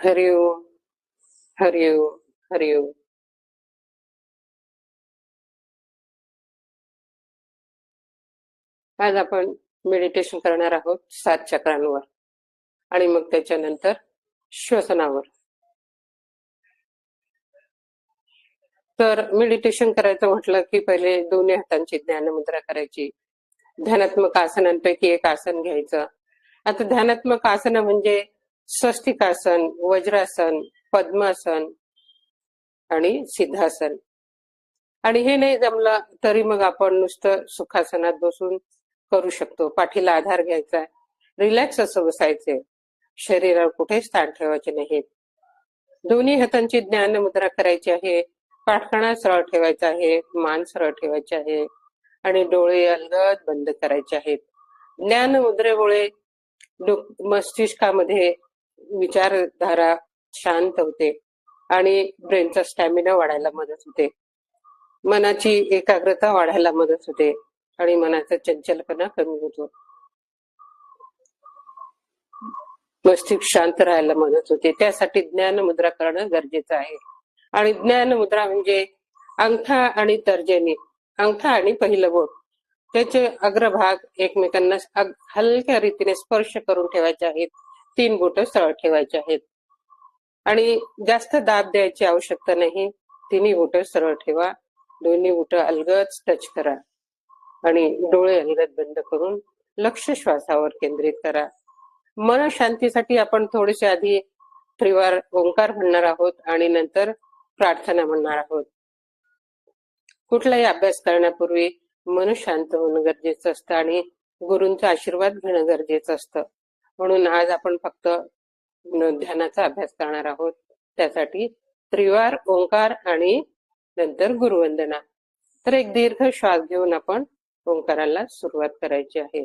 हरिओम हरिओम हरिओम आज आपण मेडिटेशन करणार आहोत सात चक्रांवर आणि मग त्याच्यानंतर श्वसनावर. तर मेडिटेशन करायचं म्हटलं की पहिले दोन्ही हातांची ध्यान मुद्रा करायची. ध्यानात्मक आसनांपैकी एक आसन घ्यायचं. आता ध्यानात्मक आसन म्हणजे स्वस्तिकासन वज्रासन पद्मासन आणि सिद्धासन. आणि हे नाही जमलं तरी मग आपण नुसतं सुखासनात बसून करू शकतो. पाठीला आधार घ्यायचा. रिलॅक्स असं बसायचे. शरीरावर कुठेच ताण ठेवायचे नाहीत दोन्ही हातांची ज्ञान मुद्रा करायची आहे. पाठकणा सरळ ठेवायचा आहे. मान सरळ ठेवायचे आहे. आणि डोळे अलगद बंद करायचे आहेत. ज्ञान मुद्रेमुळे मस्तिष्कामध्ये विचारधारा शांत होते आणि ब्रेनचा स्टॅमिना वाढायला मदत होते. मनाची एकाग्रता वाढायला मदत होते आणि मनाचा चंचलपणा कमी होतो. मस्तिष्क शांत राहायला मदत होते. त्यासाठी ज्ञान मुद्रा करणं गरजेचं आहे. आणि ज्ञान मुद्रा म्हणजे अंगठा आणि तर्जनी. अंगठा आणि पहिलं बोट. त्याचे अग्रभाग एकमेकांना हलक्या रीतीने स्पर्श करून ठेवायचे आहेत. तीन बोट सरळ ठेवायचे आहेत. आणि जास्त दाब द्यायची आवश्यकता नाही. तिन्ही बोट सरळ ठेवा. दोन्ही बोट अलगद टच करा. आणि डोळे अलगद बंद करून लक्ष श्वासावर केंद्रित करा. मन शांतीसाठी आपण थोडेसे आधी त्रिवार ओंकार म्हणणार आहोत आणि नंतर प्रार्थना म्हणणार आहोत. कुठलाही अभ्यास करण्यापूर्वी मन शांत होणं गरजेचं असतं आणि गुरूंचा आशीर्वाद घेणं गरजेचं असतं. म्हणून आज आपण फक्त ध्यानाचा अभ्यास करणार आहोत. त्यासाठी त्रिवार ओंकार आणि नंतर गुरुवंदना. तर एक दीर्घ श्वास घेऊन आपण ओंकाराला सुरुवात करायची आहे.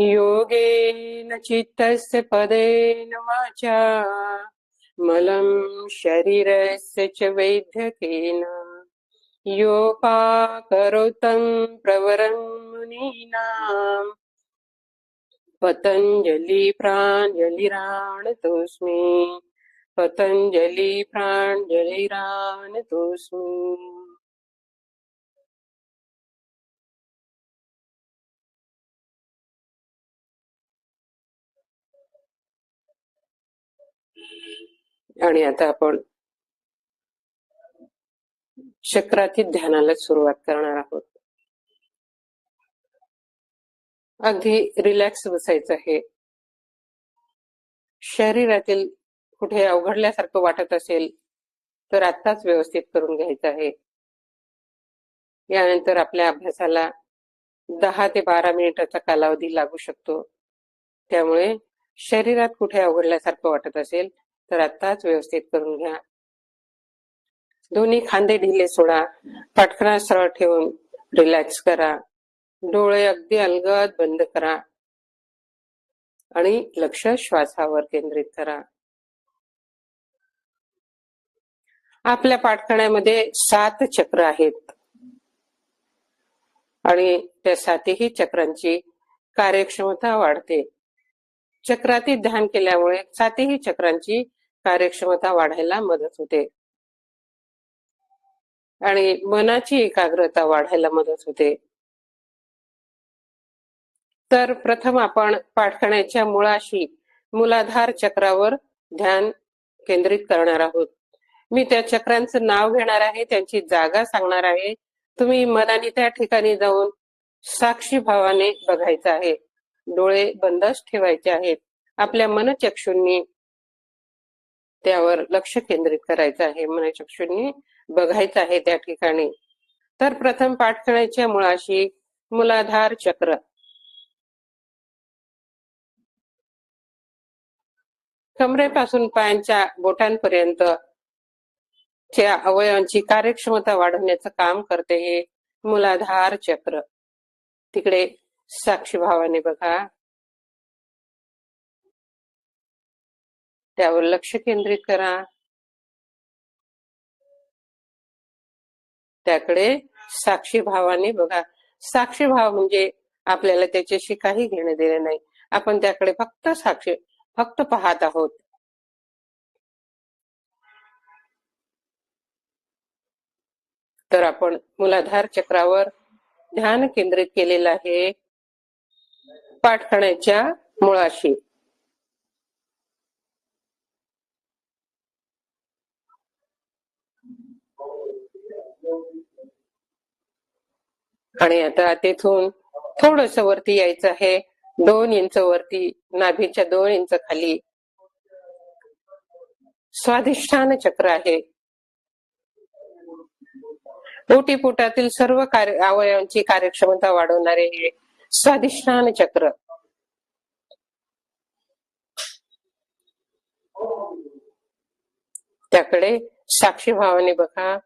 योगेन चित्तस्य पदेन वाचा मलं शरीरस्य च वैद्यकेन। योपाकरोतं प्रवरं मुनीनाम् पतञ्जलि प्राञ्जलिराणतोऽस्मि पतञ्जलि प्राञ्जलिराणतोऽस्मि आणि आता आपण चक्रातीत ध्यानाला सुरुवात करणार आहोत. अगदी रिलॅक्स बसायचं आहे. शरीरातील कुठे अवघडल्यासारखं वाटत असेल तर आत्ताच व्यवस्थित करून घ्यायचं आहे. यानंतर आपल्या अभ्यासाला दहा ते बारा मिनिटाचा कालावधी लागू शकतो. त्यामुळे शरीरात कुठे अवघडल्यासारखं वाटत असेल तर आत्ताच व्यवस्थित करून घ्या. दोन्ही खांदे ढिले सोडा पाठकणा सरळ ठेवून रिलॅक्स करा. डोळे अगदी अलगद बंद करा. आणि लक्ष श्वासावर केंद्रित करा. आपल्या पाठकण्यामध्ये सात चक्र आहेत. आणि त्या सातही चक्रांची कार्यक्षमता वाढते. चक्राती ध्यान केल्यामुळे सातही चक्रांची कार्यक्षमता वाढायला मदत होते. आणि मनाची एकाग्रता वाढायला मदत होते. तर प्रथम आपण पाठकण्याच्या मुळाशी मुलाधार चक्रावर ध्यान केंद्रित करणार आहोत. मी त्या चक्रांचं नाव घेणार आहे त्यांची जागा सांगणार आहे. तुम्ही मनाने त्या ठिकाणी जाऊन साक्षी भावाने बघायचं आहे. डोळे बंदच ठेवायचे आहेत. आपल्या मनचक्षूंनी त्यावर लक्ष केंद्रित करायचं आहे. मनचक्षूंनी बघायचं आहे त्या ठिकाणी. तर प्रथम पाठकण्याच्या मुळाशी मुलाधार चक्र. कमरेपासून पायांच्या बोटांपर्यंत च्या अवयवांची कार्यक्षमता वाढवण्याचं काम करते हे मुलाधार चक्र. तिकडे साक्षी भावाने बघा. त्यावर लक्ष केंद्रित करा. त्याकडे साक्षी भावाने बघा. साक्षी भाव म्हणजे आपल्याला त्याच्याशी काही घेणे देणे नाही. आपण त्याकडे फक्त साक्षी फक्त पाहत आहोत. तर आपण मुलाधार चक्रावर ध्यान केंद्रित केलेलं आहे. पाठखण्याच्या मुळाशी. आणि आता तेथून थोडस वरती यायचं आहे. दोन इंच वरती नाभीच्या दोन इंच खाली. स्वाधिष्ठान चक्र आहे. पोटातील सर्व कार्य अवयवांची कार्यक्षमता वाढवणारे हे स्वाधिष्ठान चक्र. त्याकडे साक्षी भावाने बघा.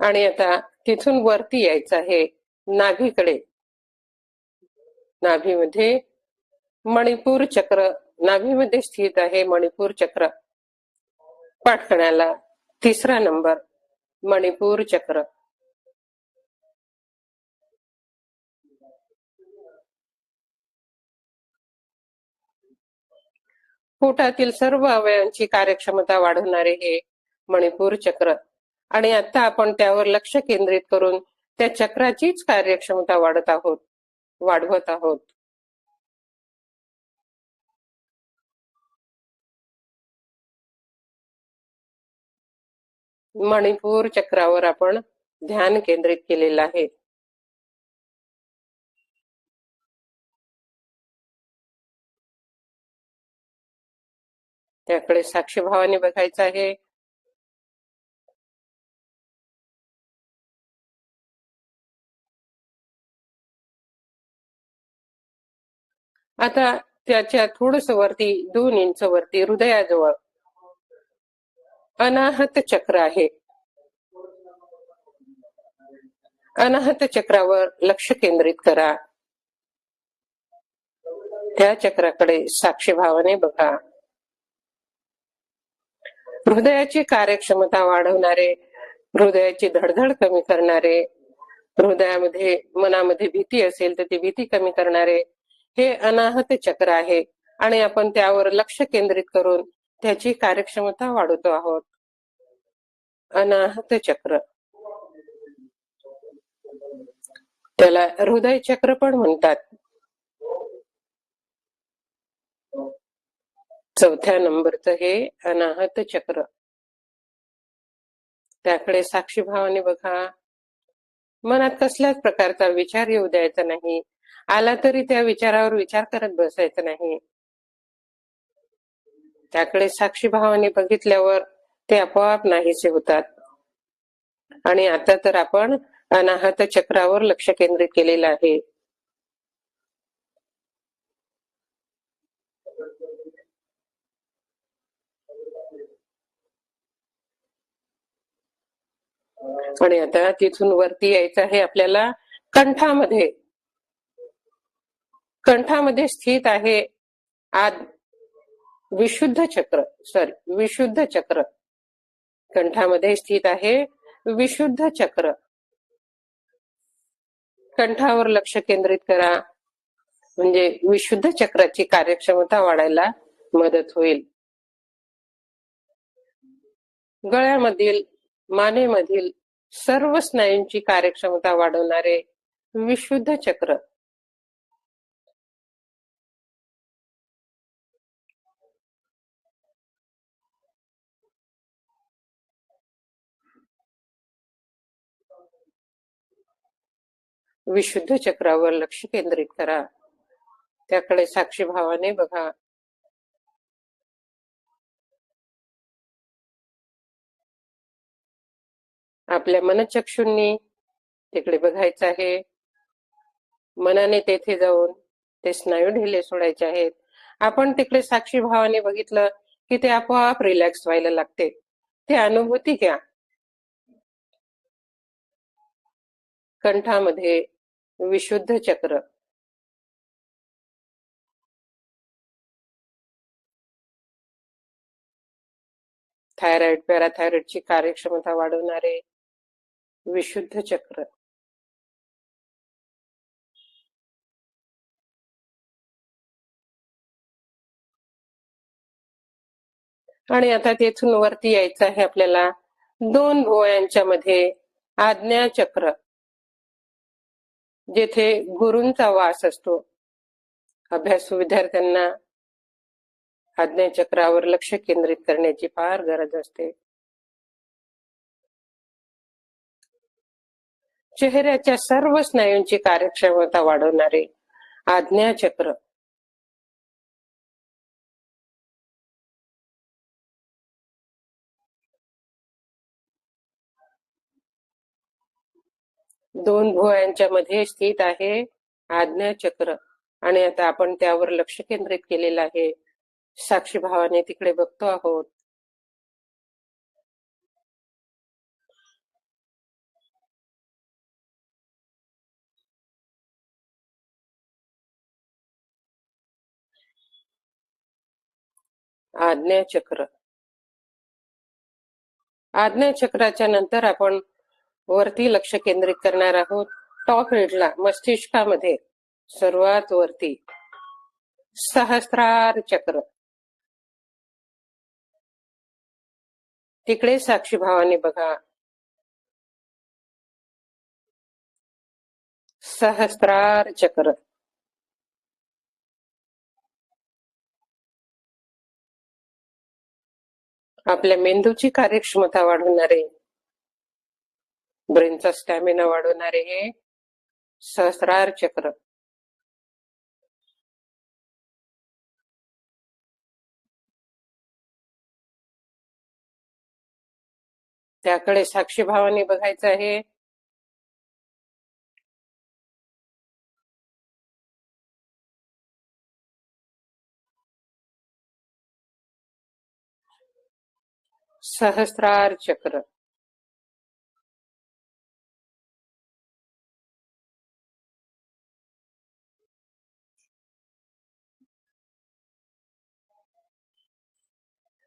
आणि आता तिथून वरती यायचं आहे. नाभीकडे नाभीमध्ये मणिपूर चक्र नाभीमध्ये स्थित आहे मणिपूर चक्र. पाठकण्याला तिसरा नंबर मणिपूर चक्र. पोटातील सर्व अवयवांची कार्यक्षमता वाढवणारे हे मणिपूर चक्र. आणि आता आपण त्यावर लक्ष केंद्रित करून त्या चक्राचीच कार्यक्षमता वाढत आहोत. वाढवत आहोत. मणिपूर चक्रावर आपण ध्यान केंद्रित केलेलं आहे. त्याकडे साक्षीभावाने बघायचं आहे. आता त्याच्या थोडस वरती दोन इंच वरती हृदयाजवळ अनाहत चक्र आहे. अनाहत चक्रावर लक्ष केंद्रित करा. त्या चक्राकडे साक्षी भावाने बघा. हृदयाची कार्यक्षमता वाढवणारे हृदयाची धडधड कमी करणारे हृदयामध्ये मनामध्ये भीती असेल तर ती भीती कमी करणारे हे अनाहत चक्र आहे आणि आपण त्यावर लक्ष केंद्रित करून त्याची कार्यक्षमता वाढवतो आहोत. अनाहत चक्र. त्याला हृदय चक्र पण म्हणतात. चौथ्या नंबरचं हे अनाहत चक्र. त्याकडे साक्षी भावाने बघा. मनात कसल्याच प्रकारचा विचार येऊ द्यायचा नाही. आला तरी त्या विचारावर विचार करत बसायचं नाही. त्याकडे साक्षी भावाने बघितल्यावर ते आपोआप नाहीसे होतात. आणि आता तर आपण अनाहत चक्रावर लक्ष केंद्रित केलेलं आहे. आणि आता तिथून वरती यायचं आहे आपल्याला कंठामध्ये. कंठामध्ये स्थित आहे आज विशुद्ध चक्र सॉरी विशुद्ध चक्र. कंठामध्ये स्थित आहे विशुद्ध चक्र. कंठावर लक्ष केंद्रित करा. म्हणजे विशुद्ध चक्राची कार्यक्षमता वाढायला मदत होईल. गळ्यामधील मानेमधील सर्व स्नायूंची कार्यक्षमता वाढवणारे विशुद्ध चक्र. विशुद्ध चक्रावर लक्ष केंद्रित करा. त्याकडे साक्षी भावाने बघा. आपल्या मनचक्षुंनी तिकडे बघायचं आहे. मनाने तेथे जाऊन ते स्नायू ढिले सोडायचे आहेत. आपण तिकडे साक्षी भावाने बघितलं की ते आपोआप रिलॅक्स व्हायला लागते. ते अनुभूती घ्या. कंठामध्ये विशुद्ध चक्र. थायरॉइड पॅराथायरॉइडची कार्यक्षमता वाढवणारे विशुद्ध चक्र. आणि आता तेथून वरती यायचं आहे आपल्याला दोन भुवयांच्या मध्ये आज्ञा चक्र जेथे गुरूंचा वास असतो. अभ्यासू विद्यार्थ्यांना आज्ञाचक्रावर लक्ष केंद्रित करण्याची फार गरज असते. चेहऱ्याच्या सर्व स्नायूंची कार्यक्षमता वाढवणारे आज्ञाचक्र दोन भुवयांच्या मध्ये स्थित आहे आज्ञा चक्र आणि आता आपण त्यावर लक्ष केंद्रित केलेलं आहे. साक्षी भावाने तिकडे बघतो आहोत. आज्ञा चक्र आज्ञा चक्राच्या नंतर आपण वरती लक्ष केंद्रित करणार आहोत. टॉप हेडला मस्तिष्कामध्ये सर्वात वरती. सहस्त्रार चक्र. तिकडे साक्षी भावाने बघा. सहस्त्रार चक्र. आपल्या मेंदूची कार्यक्षमता वाढवणारे ब्रेनचा स्टॅमिना वाढवणारे हे सहस्रार चक्र. त्याकडे साक्षी भावाने बघायचं आहे. सहस्रार चक्र.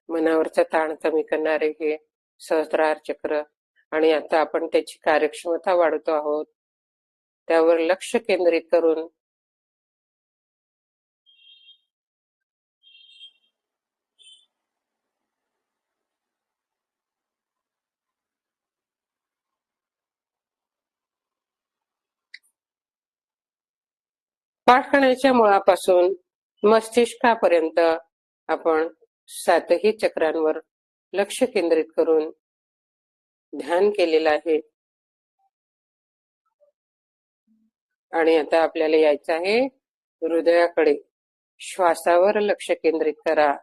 मनावरचा ताण कमी करणारे हे सहस्रार चक्र. आणि आता आपण त्याची कार्यक्षमता वाढवतो आहोत. त्यावर लक्ष केंद्रित करून पाठकण्याच्या मुळापासून मस्तिष्कापर्यंत आपण सातही चक्रांवर लक्ष केंद्रित करून ध्यान केलेलं आहे. आणि आता आपल्याला यायचं आहे हृदयाकडे. श्वासावर लक्ष केंद्रित करा.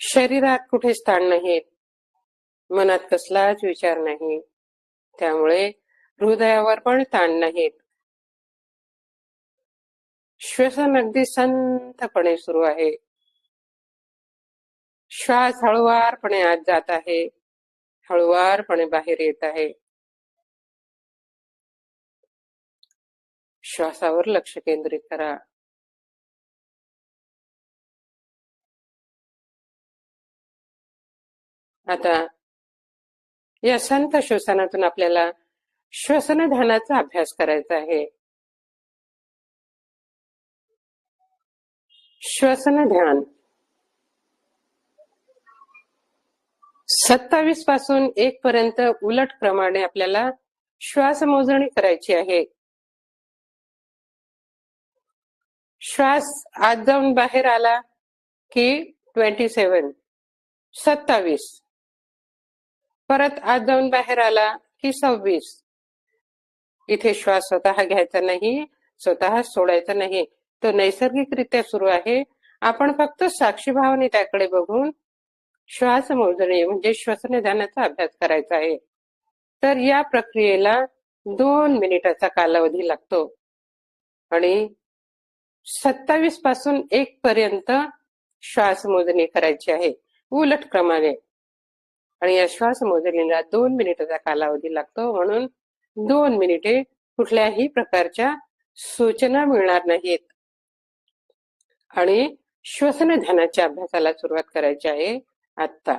शरीरात कुठे स्थान नाहीत? मनात कसलाच विचार नाही. त्यामुळे हृदयावर पण ताण नाहीत. श्वसन अगदी संतपणे सुरू आहे. श्वास हळुवारपणे आत जात आहे. हळुवारपणे बाहेर येत आहे. श्वासावर लक्ष केंद्रित करा. आता या संत श्वसनातून आपल्याला श्वसन ध्यानाचा अभ्यास करायचा आहे. श्वसन ध्यान सत्तावीसपासून एक पर्यंत उलट प्रमाणे आपल्याला श्वास मोजणी करायची आहे. श्वास आत जाऊन बाहेर आला की ट्वेंटी सेवन सत्तावीस. परत आत जाऊन बाहेर आला की सव्वीस. इथे श्वास स्वतः घ्यायचा नाही स्वतः सोडायचा नाही. तो नैसर्गिकरित्या सुरू आहे. आपण फक्त साक्षी भावाने त्याकडे बघून श्वास मोजणे म्हणजे श्वसन अभ्यास करायचा आहे. तर या प्रक्रियेला दोन मिनिटाचा कालावधी लागतो. आणि सत्तावीसपासून एक पर्यंत श्वास मोजणी करायची आहे. उलट क्रमाने. आणि या श्वास मोजणीला दोन मिनिटाचा कालावधी लागतो. म्हणून दोन मिनिटे कुठल्याही प्रकारच्या सूचना मिळणार नाहीत. आणि श्वसन ध्यानाच्या अभ्यासाला सुरुवात करायची आहे आता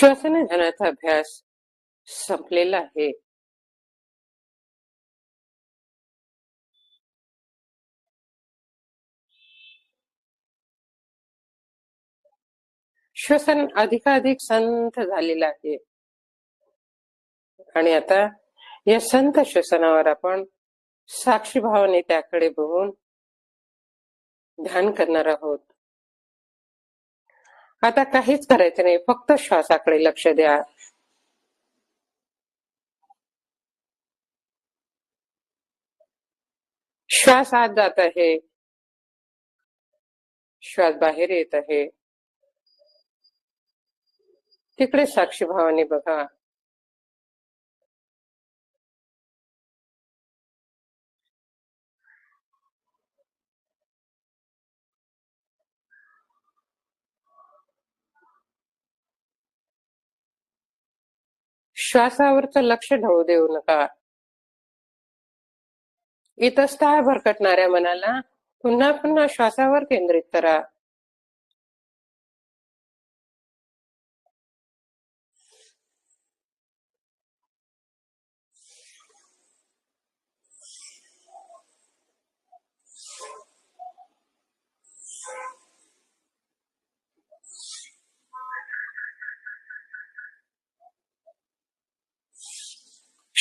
श्वसन ध्यानाचा अभ्यास संपलेला आहे. श्वसन अधिकाधिक संत झालेलं आहे. आणि आता या संत श्वसनावर आपण साक्षी भावाने त्याकडे बघून ध्यान करणार आहोत. आता काहीच करायचं नाही. फक्त श्वासाकडे लक्ष द्या. श्वास आत जात आहे. श्वास बाहेर येत आहे. तिकडे साक्षी भावाने बघा. श्वासावरचं लक्ष ढवू देऊ नका. इतस्ता भरकटणाऱ्या मनाला पुन्हा पुन्हा श्वासावर केंद्रित करा.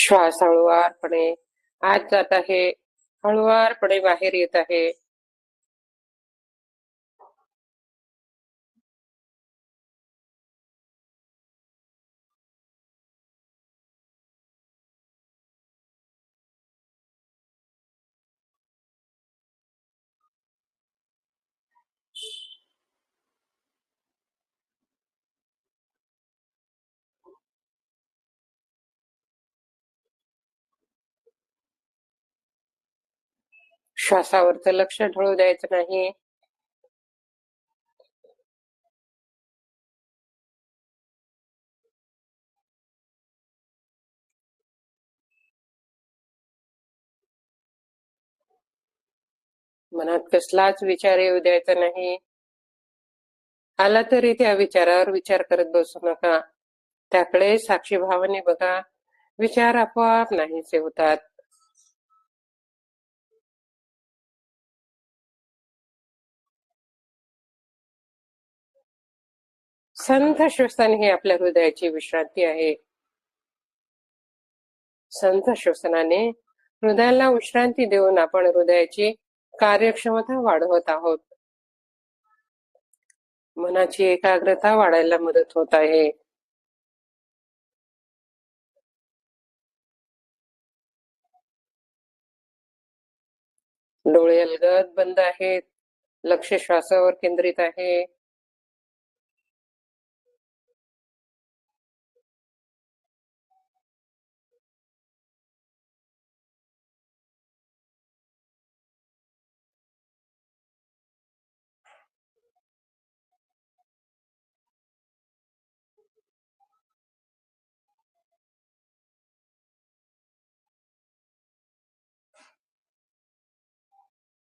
श्वास हळुवारपणे आत जात आहे. हळुवारपणे बाहेर येत आहे. श्वासावरचं लक्ष ढळू द्यायचं नाही. मनात कसलाच विचार येऊ द्यायचा नाही. आला तरी त्या विचारावर विचार करत बसू नका. त्याकडे साक्षी भावाने बघा. विचार आपोआप नाहीसे होतात. संथ श्वसन हे आपल्या हृदयाची विश्रांती आहे. संथ श्वसनाने हृदयाला विश्रांती देऊन आपण हृदयाची कार्यक्षमता वाढवत आहोत. मनाची एकाग्रता वाढायला मदत होत आहे. डोळे अलगद बंद आहेत. लक्ष श्वासावर केंद्रित आहे.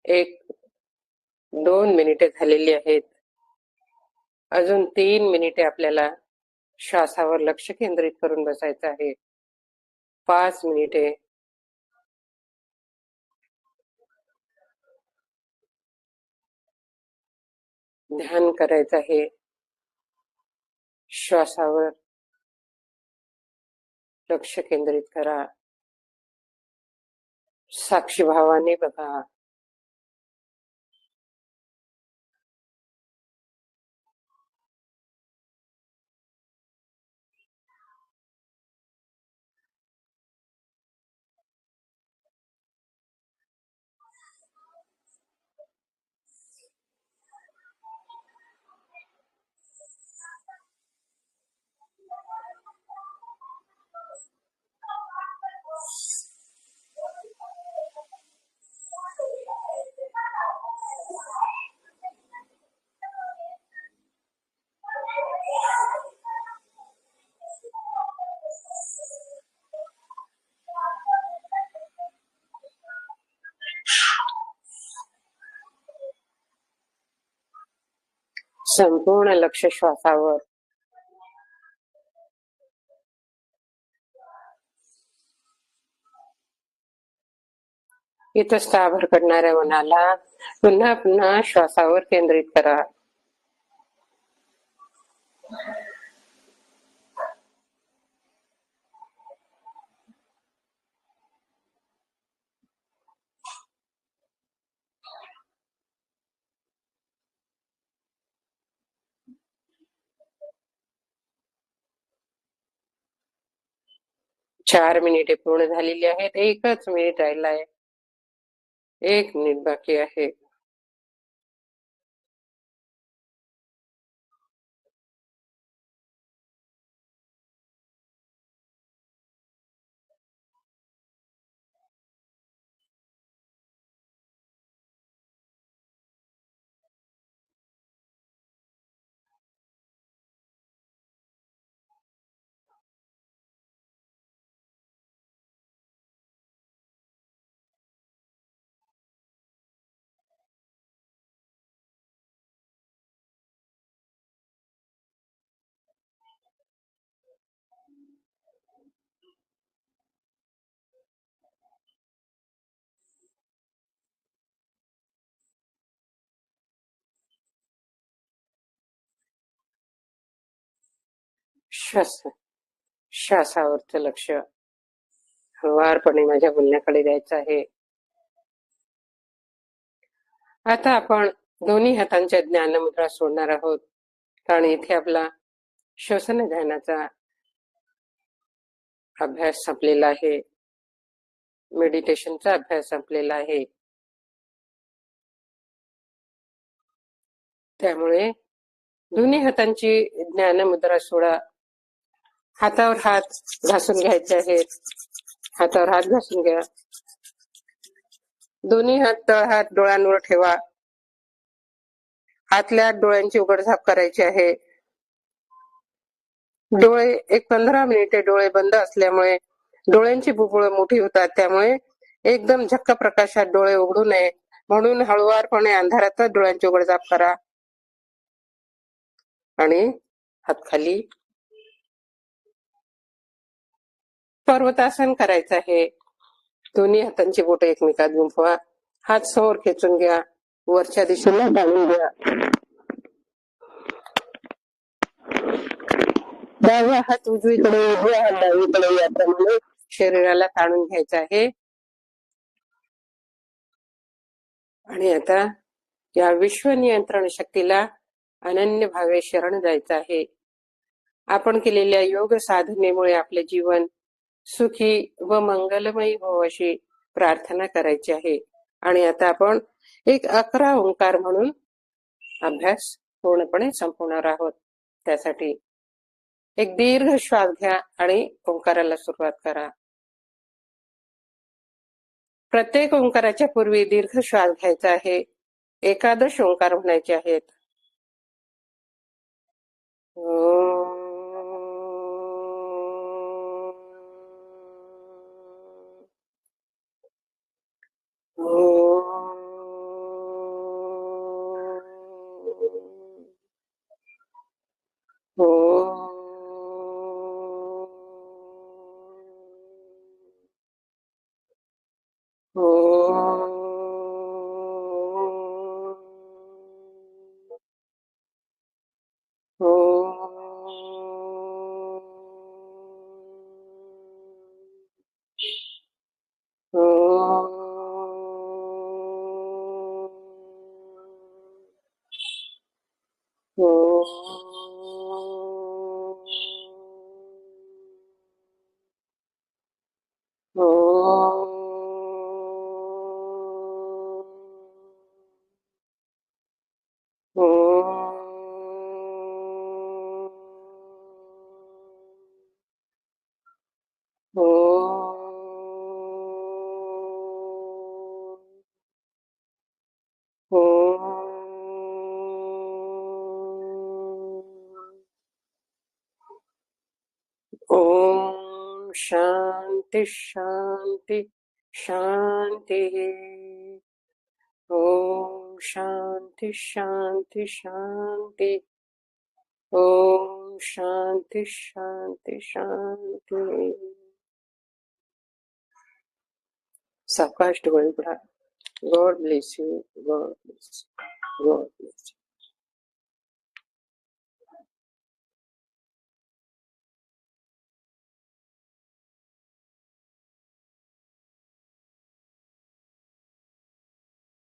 एक दोन मिनिटे झालेली आहेत. अजून तीन मिनिटे आपल्याला श्वासावर लक्ष केंद्रित करून बसायचं आहे. पाच मिनिटे. ध्यान करायचं आहे. श्वासावर लक्ष केंद्रित करा. साक्षी भावाने बघा. संपूर्ण लक्ष श्वासावर. इतस्ताभर करणाऱ्या मनाला पुन्हा पुन्हा श्वासावर केंद्रित करा. चार मिनिटे पूर्ण झालेली आहेत. एकच मिनिट राहिला आहे एक मिनिट बाकी आहे. श्वास श्वासावरचं लक्ष हळुवारपणे माझ्या बोलण्याकडे द्यायचं आहे. आता आपण दोन्ही हातांच्या ज्ञान मुद्रा सोडणार आहोत. कारण इथे आपला श्वसन ध्यानाचा अभ्यास संपलेला आहे. मेडिटेशनचा अभ्यास संपलेला आहे. त्यामुळे दोन्ही हातांची ज्ञान मुद्रा सोडा. हातावर हात घासून घ्यायचे आहेत. हातावर हात घासून घ्या. दोन्ही हात तळ हात डोळ्यांवर ठेवा. आतल्या डोळ्यांची उघडझाप करायची आहे. डोळे एक पंधरा मिनिटे डोळे बंद असल्यामुळे डोळ्यांची बुबुळ मोठी होतात. त्यामुळे एकदम झक्क प्रकाशात डोळे उघडू नये. म्हणून हळुवारपणे अंधारातच डोळ्यांची उघडझाप करा. आणि हात खाली पर्वतासन करायचं आहे. दोन्ही हातांची बोट एकमेकात गुंफवा. हात समोर खेचून घ्या. वरच्या दिशेला टाळून घ्या. डाव्या हात उजवीकडे उजवा हात डावीकडे याप्रमाणे शरीराला ताणून घ्यायचं आहे. आणि आता या विश्व नियंत्रण शक्तीला अनन्य भावे शरण जायचं आहे. आपण केलेल्या योग साधनेमुळे आपले जीवन सुखी व मंगलमयी हो अशी प्रार्थना करायची आहे. आणि आता आपण एक अकरा ओंकार म्हणून अभ्यास पूर्णपणे संपवणार आहोत. त्यासाठी एक दीर्घ श्वास घ्या आणि ओंकाराला सुरुवात करा. प्रत्येक ओंकाराच्या पूर्वी दीर्घ श्वास घ्यायचा आहे. एकादश ओंकार म्हणायचे आहेत. ओम शांति शांति शांति। ओम शांति शांति शांति। ओम शांति शांति शांति। सावकाश डोळे उघडा God bless you God bless God bless